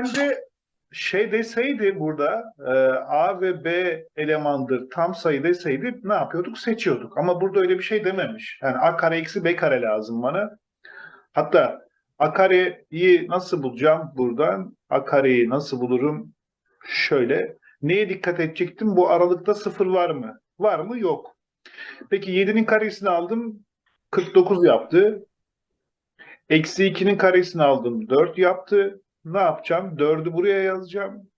bence şey deseydi burada e, A ve B elemandır tam sayı deseydi ne yapıyorduk? Seçiyorduk. Ama burada öyle bir şey dememiş. Yani A kare eksi B kare lazım bana. Hatta A kareyi nasıl bulacağım buradan? A kareyi nasıl bulurum? Şöyle. Neye dikkat edecektim? Bu aralıkta sıfır var mı? Var mı? Yok. Peki 7'nin karesini aldım. 49 yaptı. Eksi 2'nin karesini aldım. 4 yaptı. Ne yapacağım? 4'ü buraya yazacağım.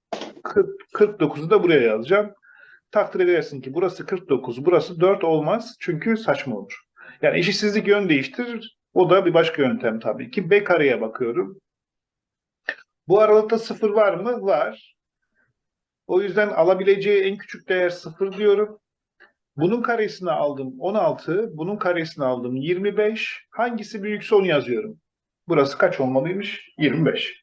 40, 49'u da buraya yazacağım. Takdir edersin ki burası 49, burası 4 olmaz. Çünkü saçma olur. Yani eşitsizlik yön değiştirir. O da bir başka yöntem tabii ki. B kareye bakıyorum. Bu aralıkta 0 var mı? Var. O yüzden alabileceği en küçük değer 0 diyorum. Bunun karesini aldım 16, bunun karesini aldım 25. Hangisi büyükse onu yazıyorum. Burası kaç olmalıymış? 25.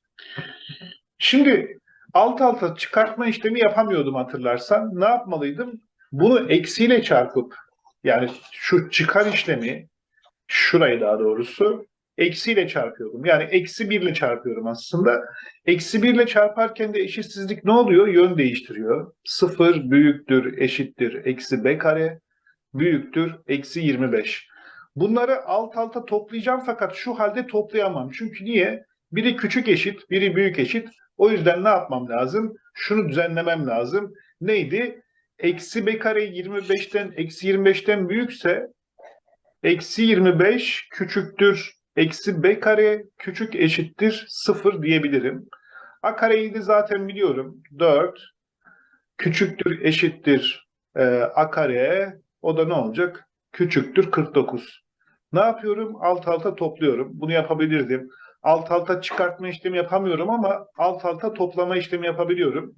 Şimdi alt alta çıkartma işlemi yapamıyordum hatırlarsan. Ne yapmalıydım? Bunu eksiyle çarpıp yani şu çıkar işlemi şurayı daha doğrusu eksiyle çarpıyordum. Yani eksi 1 ile çarpıyorum aslında. Eksi 1 ile çarparken de eşitsizlik ne oluyor? Yön değiştiriyor. 0 büyüktür, eşittir, eksi b kare büyüktür, eksi 25. Bunları alt alta toplayacağım fakat şu halde toplayamam. Çünkü niye? Biri küçük eşit, biri büyük eşit. O yüzden ne yapmam lazım? Şunu düzenlemem lazım. Neydi? Eksi b kare 25'ten, eksi 25'ten büyükse eksi 25 küçüktür eksi b kare küçük eşittir 0 diyebilirim. A kareyi de zaten biliyorum. 4 küçüktür eşittir e, a kare o da ne olacak? Küçüktür 49. Ne yapıyorum? Alt alta topluyorum. Bunu yapabilirdim. Alt alta çıkartma işlemi yapamıyorum ama alt alta toplama işlemi yapabiliyorum.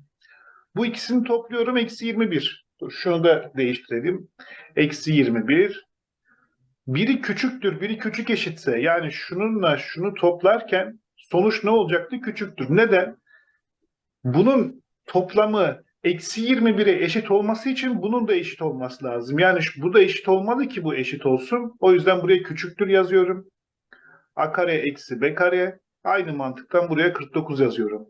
Bu ikisini topluyorum. Eksi 21. Dur, şunu da değiştirelim. Eksi 21 biri küçüktür, biri küçük eşitse yani şununla şunu toplarken sonuç ne olacaktı? Küçüktür. Neden? Bunun toplamı eksi 21'e eşit olması için bunun da eşit olması lazım. Yani bu da eşit olmalı ki bu eşit olsun. O yüzden buraya küçüktür yazıyorum. A kare eksi B kare. Aynı mantıktan buraya 49 yazıyorum.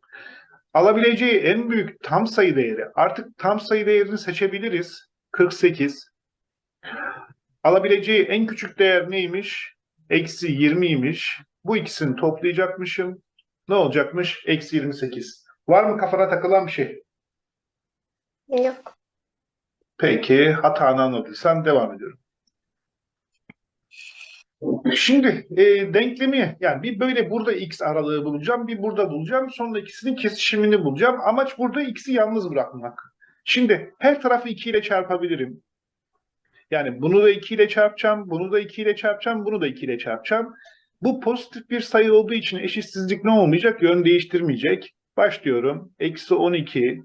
Alabileceği en büyük tam sayı değeri. Artık tam sayı değerini seçebiliriz. 48. Alabileceği en küçük değer neymiş? Eksi 20'ymiş. Bu ikisini toplayacakmışım. Ne olacakmış? Eksi 28. Var mı kafana takılan bir şey? Yok. Peki hatanı anladıysan devam ediyorum. Şimdi e, denklemi yani bir böyle burada x aralığı bulacağım, bir burada bulacağım. Sonra ikisinin kesişimini bulacağım. Amaç burada x'i yalnız bırakmak. Şimdi her tarafı 2 ile çarpabilirim. Yani bunu da 2 ile çarpacağım, bunu da 2 ile çarpacağım, bunu da 2 ile çarpacağım. Bu pozitif bir sayı olduğu için eşitsizlik ne olmayacak? Yön değiştirmeyecek. Başlıyorum. Eksi 12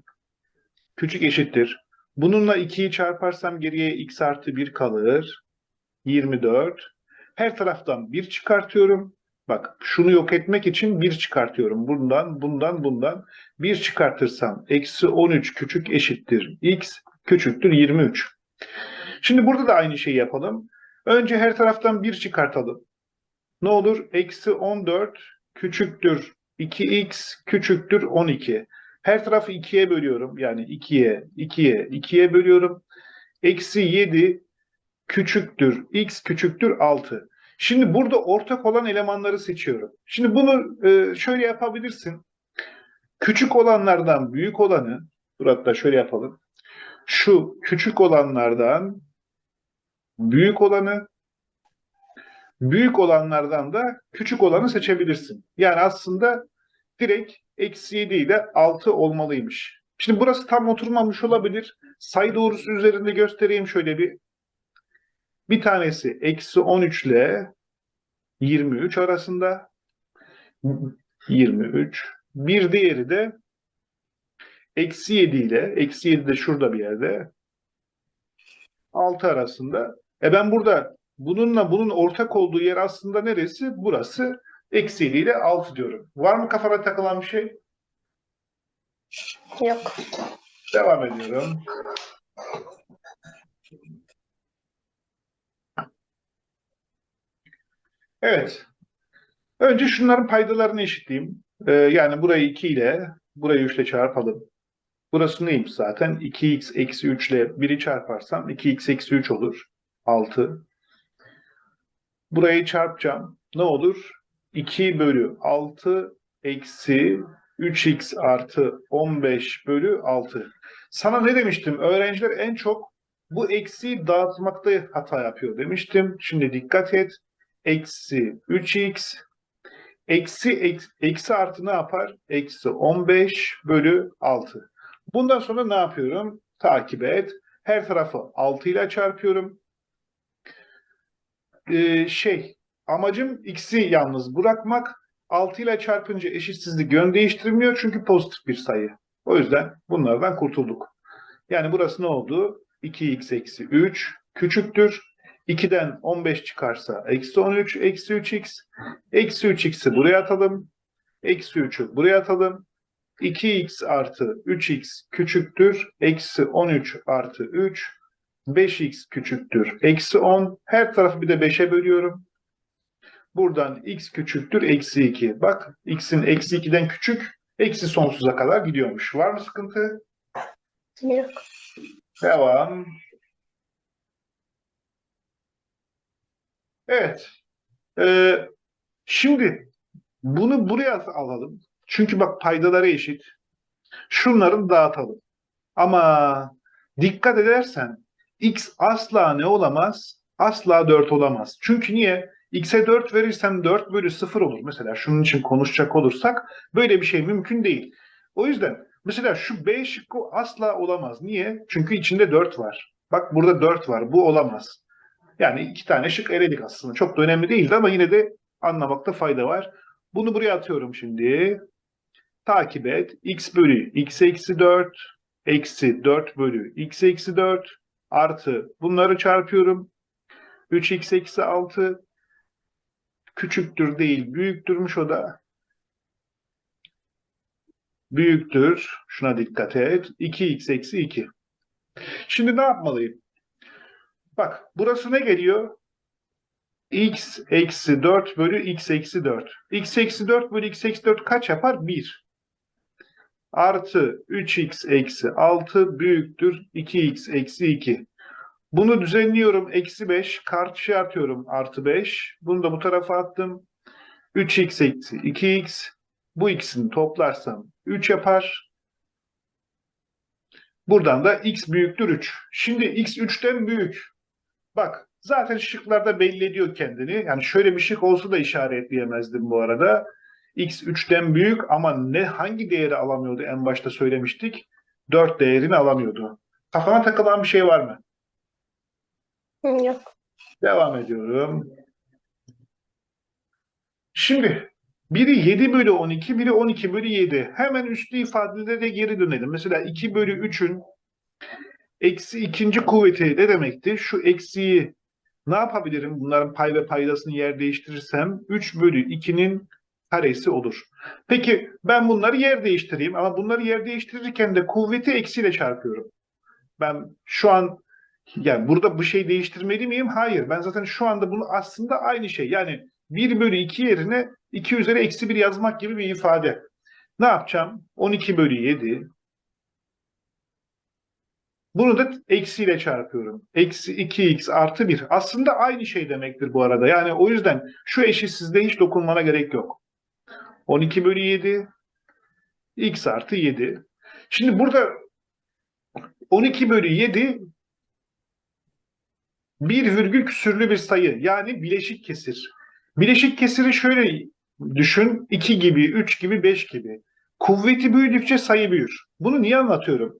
küçük eşittir. Bununla 2'yi çarparsam geriye x artı 1 kalır. 24. Her taraftan 1 çıkartıyorum. Bak şunu yok etmek için 1 çıkartıyorum. Bundan, bundan, bundan. 1 çıkartırsam eksi 13 küçük eşittir. x küçüktür 23. Şimdi burada da aynı şeyi yapalım. Önce her taraftan 1 çıkartalım. Ne olur? Eksi 14 küçüktür 2x küçüktür 12. Her tarafı 2'ye bölüyorum. Yani 2'ye, 2'ye, 2'ye bölüyorum. Eksi 7 küçüktür, x küçüktür 6. Şimdi burada ortak olan elemanları seçiyorum. Şimdi bunu e, şöyle yapabilirsin. Küçük olanlardan büyük olanı, dur hatta şöyle yapalım. Şu küçük olanlardan büyük olanı, büyük olanlardan da küçük olanı seçebilirsin. Yani aslında direkt eksi 7 ile 6 olmalıymış. Şimdi burası tam oturmamış olabilir. Sayı doğrusu üzerinde göstereyim şöyle bir. Bir tanesi eksi 13 ile 23 arasında. 23. Bir diğeri de eksi 7 ile, eksi 7 de şurada bir yerde. 6 arasında. E ben burada bununla bunun ortak olduğu yer aslında neresi? Burası. Eksi 7 ile 6 diyorum. Var mı kafana takılan bir şey? Yok. Devam ediyorum. Evet. Önce şunların paydalarını eşitleyeyim. Ee, yani burayı 2 ile burayı 3 ile çarpalım. Burası neymiş zaten? 2x eksi 3 ile 1'i çarparsam 2x eksi 3 olur. 6. Burayı çarpacağım. Ne olur? 2 bölü 6 eksi 3x artı 15 bölü 6. Sana ne demiştim? Öğrenciler en çok bu eksiği dağıtmakta hata yapıyor demiştim. Şimdi dikkat et. Eksi 3x eksi, eksi, eksi artı ne yapar? Eksi 15 bölü 6. Bundan sonra ne yapıyorum? Takip et. Her tarafı 6 ile çarpıyorum. Ee, şey, amacım x'i yalnız bırakmak. 6 ile çarpınca eşitsizlik yön değiştirmiyor çünkü pozitif bir sayı. O yüzden bunlardan kurtulduk. Yani burası ne oldu? 2x eksi 3 küçüktür. 2'den 15 çıkarsa eksi 13 eksi 3x. Eksi 3x'i buraya atalım. Eksi 3'ü buraya atalım. 2x artı 3x küçüktür. Eksi 13 artı 3. 5x küçüktür. Eksi 10. Her tarafı bir de 5'e bölüyorum. Buradan x küçüktür. Eksi 2. Bak x'in eksi 2'den küçük. Eksi sonsuza kadar gidiyormuş. Var mı sıkıntı? Yok. Devam. Evet. Ee, şimdi bunu buraya alalım. Çünkü bak paydaları eşit. Şunları dağıtalım. Ama dikkat edersen x asla ne olamaz? Asla 4 olamaz. Çünkü niye? x'e 4 verirsem 4 bölü 0 olur. Mesela şunun için konuşacak olursak böyle bir şey mümkün değil. O yüzden mesela şu B şıkkı asla olamaz. Niye? Çünkü içinde 4 var. Bak burada 4 var. Bu olamaz. Yani iki tane şık eledik aslında. Çok da önemli değildi ama yine de anlamakta fayda var. Bunu buraya atıyorum şimdi. Takip et. x bölü x eksi 4 eksi 4 bölü x eksi 4 artı bunları çarpıyorum. 3x eksi 6 küçüktür değil büyüktürmüş o da. Büyüktür. Şuna dikkat et. 2x eksi 2. Şimdi ne yapmalıyım? Bak burası ne geliyor? x eksi 4 bölü x eksi 4. x eksi 4 bölü x eksi 4 kaç yapar? 1. Artı 3x eksi 6 büyüktür 2x eksi 2. Bunu düzenliyorum. Eksi 5. Karşıya atıyorum. Artı 5. Bunu da bu tarafa attım. 3x eksi 2x. Bu ikisini toplarsam 3 yapar. Buradan da x büyüktür 3. Şimdi x 3'ten büyük. Bak zaten şıklarda belli ediyor kendini. Yani şöyle bir şık olsa da işaretleyemezdim bu arada. X 3'ten büyük ama ne hangi değeri alamıyordu en başta söylemiştik? 4 değerini alamıyordu. Kafana takılan bir şey var mı? Yok. Devam ediyorum. Şimdi biri 7 bölü 12, biri 12 bölü 7. Hemen üstü ifadelere geri dönelim. Mesela 2 bölü 3'ün eksi ikinci kuvveti ne demekti? Şu eksiği ne yapabilirim? Bunların pay ve paydasını yer değiştirirsem 3 bölü 2'nin karesi olur. Peki ben bunları yer değiştireyim ama bunları yer değiştirirken de kuvveti eksiyle çarpıyorum. Ben şu an yani burada bu şey değiştirmeli miyim? Hayır. Ben zaten şu anda bunu aslında aynı şey. Yani 1 bölü 2 yerine 2 üzeri eksi 1 yazmak gibi bir ifade. Ne yapacağım? 12 bölü 7. Bunu da eksiyle çarpıyorum. Eksi 2x artı 1. Aslında aynı şey demektir bu arada. Yani o yüzden şu eşitsizliğe hiç dokunmana gerek yok. 12 bölü 7 x artı 7. Şimdi burada 12 bölü 7 bir virgül küsürlü bir sayı. Yani bileşik kesir. Bileşik kesiri şöyle düşün. 2 gibi, 3 gibi, 5 gibi. Kuvveti büyüdükçe sayı büyür. Bunu niye anlatıyorum?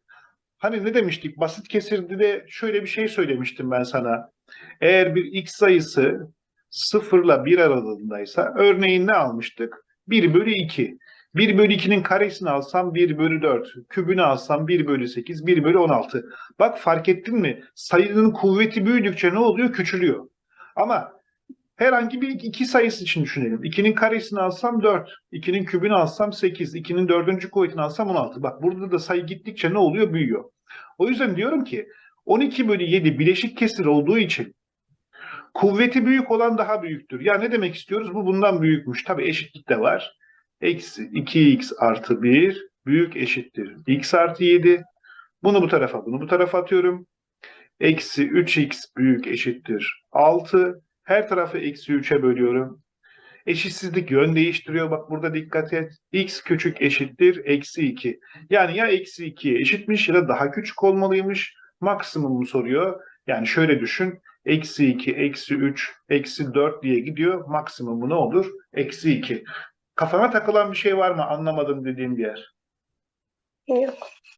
Hani ne demiştik? Basit kesirde de şöyle bir şey söylemiştim ben sana. Eğer bir x sayısı 0 ile 1 aralığındaysa örneğin ne almıştık? 1 bölü 2. 1 bölü 2'nin karesini alsam 1 bölü 4. Kübünü alsam 1 bölü 8, 1 bölü 16. Bak fark ettin mi? Sayının kuvveti büyüdükçe ne oluyor? Küçülüyor. Ama herhangi bir iki sayısı için düşünelim. 2'nin karesini alsam 4. 2'nin kübünü alsam 8. 2'nin dördüncü kuvvetini alsam 16. Bak burada da sayı gittikçe ne oluyor? Büyüyor. O yüzden diyorum ki 12 bölü 7 bileşik kesir olduğu için kuvveti büyük olan daha büyüktür. Ya ne demek istiyoruz? Bu bundan büyükmüş. Tabii eşitlik de var. Eksi 2x artı 1 büyük eşittir. x artı 7. Bunu bu tarafa, bunu bu tarafa atıyorum. Eksi 3x büyük eşittir 6. Her tarafı eksi 3'e bölüyorum. Eşitsizlik yön değiştiriyor. Bak burada dikkat et. x küçük eşittir eksi 2. Yani ya eksi 2'ye eşitmiş ya da daha küçük olmalıymış. Maksimumu soruyor. Yani şöyle düşün. Eksi 2, eksi 3, eksi 4 diye gidiyor. Maksimumu ne olur? Eksi 2. Kafana takılan bir şey var mı? Anlamadım dediğim bir yer. Yok.